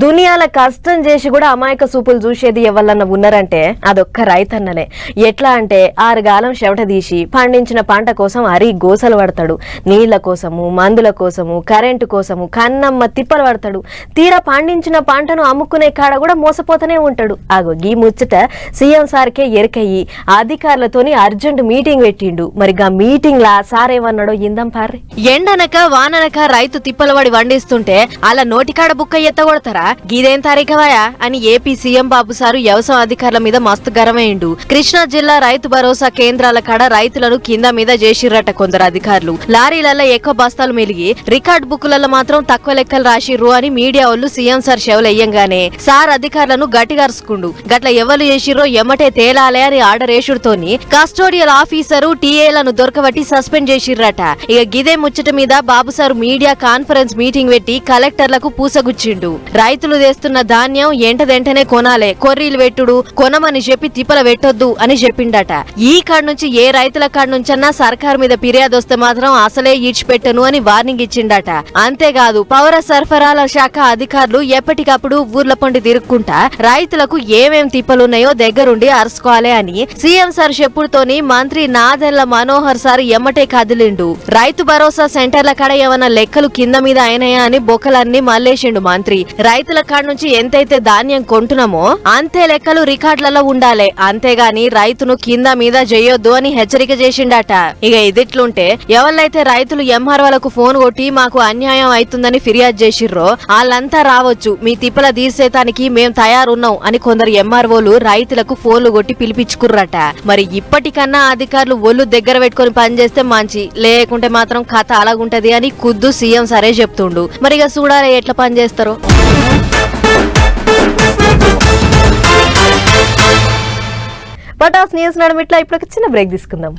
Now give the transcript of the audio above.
దునియాల కష్టం చేసి కూడా అమాయక సూపులు చూసేది ఎవరన్నా ఉన్నారంటే అదొక్క రైతన్ననే. ఎట్లా అంటే ఆరుగాలం చెవట తీసి పండించిన పంట కోసం అరి గోసలు పడతాడు. నీళ్ళ కోసము మందుల కోసము కరెంటు కోసము కన్నమ్మ తిప్పలు పడతాడు. తీరా పండించిన పంటను అమ్ముకునే కాడ కూడా మోసపోతూనే ఉంటాడు. ఆగో గీ ముచ్చట సీఎం సార్కే ఎరకయ్యి అధికారులతోని అర్జెంట్ మీటింగ్ పెట్టిండు. మరి ఆ మీటింగ్ లా సార్ ఏమన్నాడో ఇందం పార్రి. ఎండనక వాననక రైతు తిప్పలు పడి వండిస్తుంటే అలా నోటికాడ బుక్క ఎత్తగొడతారా? గీదేం తారీఖవాయా అని ఏపీ సీఎం బాబు సారు వ్యవసాయ అధికారుల మీద మస్తు గరమైండు కృష్ణా జిల్లా రైతు భరోసా కేంద్రాల కాడ రైతులను కింద మీద చేసిర్రట కొందరు అధికారులు. లారీలలో ఎక్కువ బస్తాలు మెలిగి రికార్డ్ బుక్లలో మాత్రం తక్కువ లెక్కలు రాసిర్రు అని మీడియా వాళ్ళు సీఎం సార్ షెవలయ్యంగానే సార్ అధికారులను గట్టిగరుచుకుండు గట్ల ఎవరు చేసిర్రో ఎమ్మటే తేలాలే అని ఆర్డర్ వేసుడుతోని కస్టోడియల్ ఆఫీసరు టీఏలను దొరకబట్టి సస్పెండ్ చేసిర్రట. ఇక గిదే ముచ్చట మీద Babu sir media conference meeting పెట్టి కలెక్టర్లకు పూసగుచ్చిండు. రైతులు తెస్తున్న ధాన్యం ఎంటదెంటనే కొనాలే. కొర్రీలు పెట్టుడు కొనమని చెప్పి తిప్పల పెట్టొద్దు అని చెప్పిండట. ఈ కాడ నుంచి ఏ రైతుల కాడ నుంచన్నా సర్కార్ మీద ఫిర్యాదు వస్తే మాత్రం అసలే ఈడ్చిపెట్టను అని వార్నింగ్ ఇచ్చిండట. అంతేకాదు పౌర సరఫరాల శాఖ అధికారులు ఎప్పటికప్పుడు ఊర్ల పండి తిరుక్కుంటా రైతులకు ఏమేం తిప్పలున్నాయో దగ్గరుండి అరుసుకోవాలి అని సీఎం సార్ చెప్పుడుతోని మంత్రి నాదెళ్ళ మనోహర్ సార్ ఎమ్మటే కదిలిండు. రైతు భరోసా సెంటర్ల కాడ ఏమన్నా లెక్కలు కింద మీద అయినాయా అని బొక్కలన్నీ మల్లేసిండు మంత్రి. రైతుల కాడ నుంచి ఎంతైతే ధాన్యం కొంటున్నామో అంతే లెక్కలు రికార్డులలో ఉండాలి. అంతేగాని రైతును కింద మీద చేయొద్దు అని హెచ్చరిక చేసిండట. ఇక ఇదిట్లుంటే ఎవరైతే రైతులు ఎంఆర్ఓలకు ఫోన్ కొట్టి మాకు అన్యాయం అవుతుందని ఫిర్యాదు చేసిర్రో వాళ్ళంతా రావచ్చు. మీ తిప్పల తీర్చేతానికి మేం తయారున్నాం అని కొందరు ఎంఆర్ఓలు రైతులకు ఫోన్లు కొట్టి పిలిపించుకుర్రట. మరి ఇప్పటికన్నా అధికారులు ఒళ్ళు దగ్గర పెట్టుకొని పనిచేస్తే మంచి లేకుంటే మాత్రం కథ అలాగుంటది అని కుద్దు సీఎం సరే చెప్తుండు. మరి ఇక చూడాలి ఎట్లా పనిచేస్తారో పటాస్ న్యూస్ నడమిట్లా ఇప్పుడు ఒక చిన్న బ్రేక్ తీసుకుందాం.